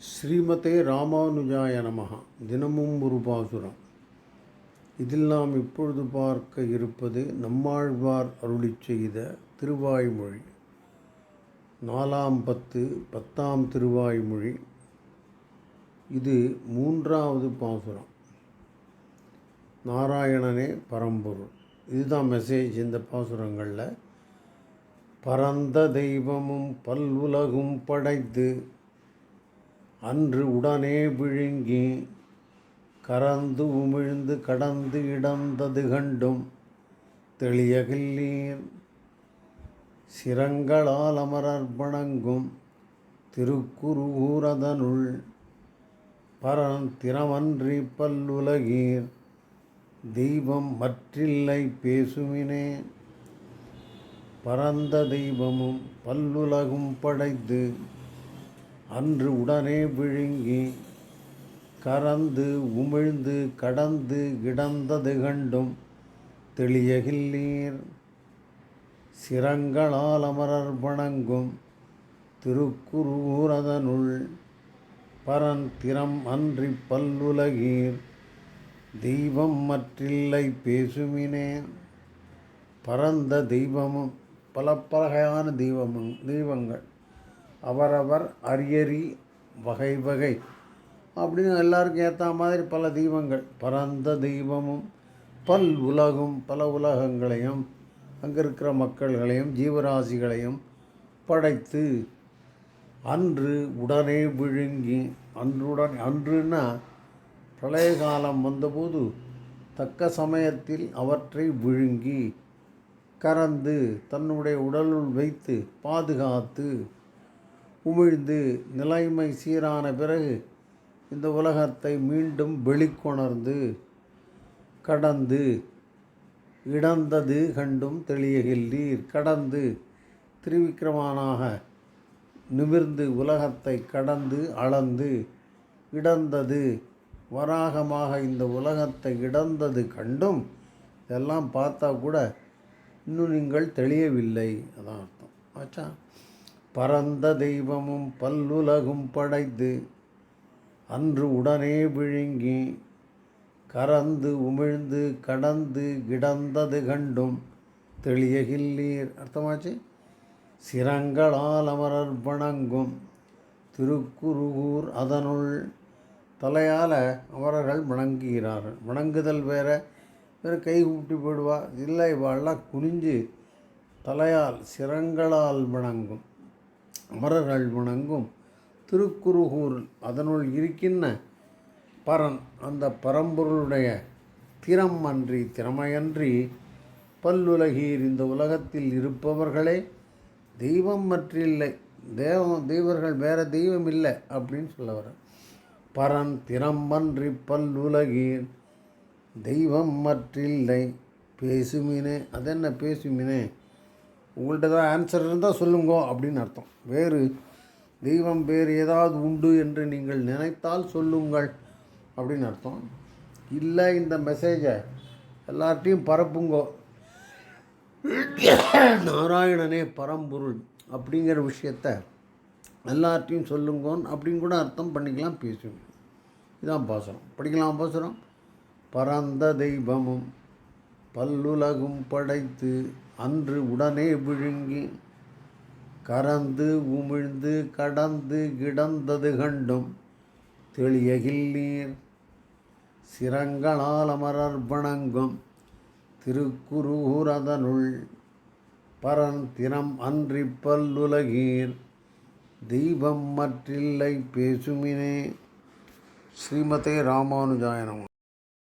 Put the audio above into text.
ஸ்ரீமதே ராமானுஜாய நமகா தினமும் ஒரு பாசுரம். இதில் நாம் இப்பொழுது பார்க்க இருப்பது நம்மாழ்வார் அருளிச் செய்த திருவாய்மொழி. நாலாம் பத்து பத்தாம் திருவாய்மொழி. இது மூன்றாவது பாசுரம். நாராயணனே பரம்பொருள். இதுதான் மெசேஜ் இந்த பாசுரங்களில். பரந்த தெய்வமும் பல்வுலகும் படைத்து அன்று உடனே விழுங்கி கறந்து உமிழ்ந்து கடந்து இடந்தது கண்டும் தெளியகில்லீர் சிரங்களால் அமரர் வணங்கும் திருக்குருகூரதனுள் பரன் திறமன்றி பல்லுலகீர். தெய்வம் மற்றில்லை பேசுமினே. பரந்த தெய்வமும் பல்லுலகும் படைத்து அன்று உடனே விழுங்கி கறந்து உமிழ்ந்து கடந்து கிடந்தது கண்டும் தெளியகில்லீர் சிரங்களால் அமரர் வணங்கும் திருக்குறூரதனுள் பரன் திறம் அன்றி பல்லுலகீர். தெய்வம் மற்றில்லை பேசுமினே பரந்த தெய்வமும் பல பலகையான தெய்வமும் தெய்வங்கள். அவரவர் அரியறி வகை வகை. அப்படின்னு எல்லாருக்கும் ஏற்ற மாதிரி பல தெய்வங்கள். பரந்த தெய்வமும் பல் உலகும் பல உலகங்களையும் அங்கே இருக்கிற மக்கள்களையும் ஜீவராசிகளையும் படைத்து அன்று உடனே விழுங்கி அன்றுடன் அன்றுன்னா பிரளய காலம் வந்தபோது தக்க சமயத்தில் அவற்றை விழுங்கி கறந்து தன்னுடைய உடலுள் வைத்து பாதுகாத்து உமிழ்ந்து நிலைமை சீரான பிறகு இந்த உலகத்தை மீண்டும் வெளிக்கொணர்ந்து கடந்து இடந்தது கண்டும் தெளியகில்லீர் கடந்து திருவிக்கிரமானாக நிமிர்ந்து உலகத்தை கடந்து அளந்து இடந்தது வராகமாக இந்த உலகத்தை இடந்தது கண்டும் இதெல்லாம் பார்த்தா கூட இன்னும் நீங்கள் தெளியவில்லை. அதான் அர்த்தம். ஆச்சா? பரந்த தெய்வமும் பல்லுலகும் படைத்து அன்று உடனே விழுங்கி கறந்து உமிழ்ந்து கடந்து கிடந்தது கண்டும் தெளியகில்லீர் அர்த்தமாச்சு? சிரங்களால் அமரர் வணங்கும் திருக்குருகூர் அதனுள் தலையால் அமரர்கள் வணங்குகிறார்கள். வணங்குதல் வேற வேறு கை கூப்பிட்டு போயிடுவா இல்லை இவாள்லாம் குனிஞ்சு தலையால் சிரங்களால் வணங்கும். அமரர்கள் வணங்கும் திருக்குருகூர் அதனுள் இருக்கின்ற பரன் அந்த பரம்பொருளுடைய திறம் அன்றி திறமையன்றி பல்லுலகீர் இந்த உலகத்தில் இருப்பவர்களே தெய்வம் மற்றில்லை தேவம் தெய்வர்கள் வேறு தெய்வம் இல்லை அப்படின்னு சொல்ல வர பரன் திறம்பன்றி பல்லுலகீர் தெய்வம் மற்றில்லை பேசுமினே. அதென்ன பேசுமினே? உங்கள்கிட்ட தான் ஆன்சர் இருந்தால் சொல்லுங்கோ அப்படின்னு அர்த்தம். வேறு தெய்வம் வேறு ஏதாவது உண்டு என்று நீங்கள் நினைத்தால் சொல்லுங்கள் அப்படின்னு அர்த்தம். இல்லை இந்த மெசேஜை எல்லார்ட்டையும் பரப்புங்கோ. நாராயணனே பரம்பொருள் அப்படிங்கிற விஷயத்த எல்லார்ட்டையும் சொல்லுங்கோன்னு அப்படின்னு கூட அர்த்தம் பண்ணிக்கலாம் பேசுவோம் இதான் பாசுரம். படிக்கலாம் பாசுரம்? பரந்த தெய்வமும் பல்லுலகும் படைத்து அன்று உடனே விழுங்கி கறந்து உமிழ்ந்து கடந்து கிடந்தது கண்டும் தெளியகில்லீர் சிரங்களால் அமரர் வணங்கும் திருக்குருகூரதனுள் பரன் தினம் அன்றி பல்லுலகீர். தெய்வம் மற்றில்லை பேசுமினே. ஸ்ரீமதே ராமானுஜாயனம்.